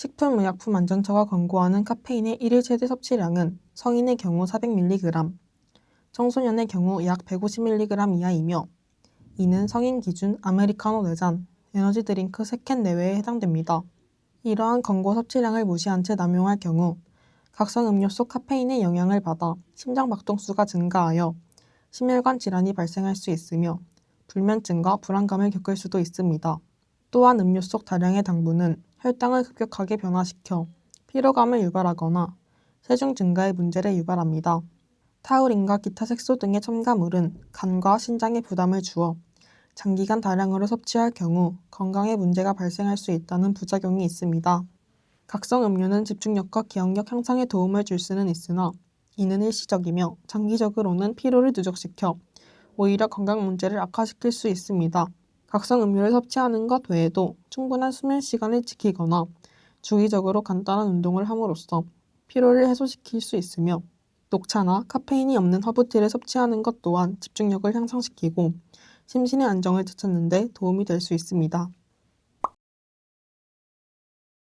식품의약품안전처가 권고하는 카페인의 일일 최대 섭취량은 성인의 경우 400mg, 청소년의 경우 약 150mg 이하이며 이는 성인 기준 아메리카노 4잔, 에너지 드링크 3캔 내외에 해당됩니다. 이러한 권고 섭취량을 무시한 채 남용할 경우 각성 음료 속 카페인의 영향을 받아 심장 박동수가 증가하여 심혈관 질환이 발생할 수 있으며 불면증과 불안감을 겪을 수도 있습니다. 또한 음료 속 다량의 당분은 혈당을 급격하게 변화시켜 피로감을 유발하거나 체중 증가의 문제를 유발합니다. 타우린과 기타 색소 등의 첨가물은 간과 신장에 부담을 주어 장기간 다량으로 섭취할 경우 건강에 문제가 발생할 수 있다는 부작용이 있습니다. 각성 음료는 집중력과 기억력 향상에 도움을 줄 수는 있으나 이는 일시적이며 장기적으로는 피로를 누적시켜 오히려 건강 문제를 악화시킬 수 있습니다. 각성 음료를 섭취하는 것 외에도 충분한 수면 시간을 지키거나 주기적으로 간단한 운동을 함으로써 피로를 해소시킬 수 있으며 녹차나 카페인이 없는 허브티를 섭취하는 것 또한 집중력을 향상시키고 심신의 안정을 되찾는 데 도움이 될 수 있습니다.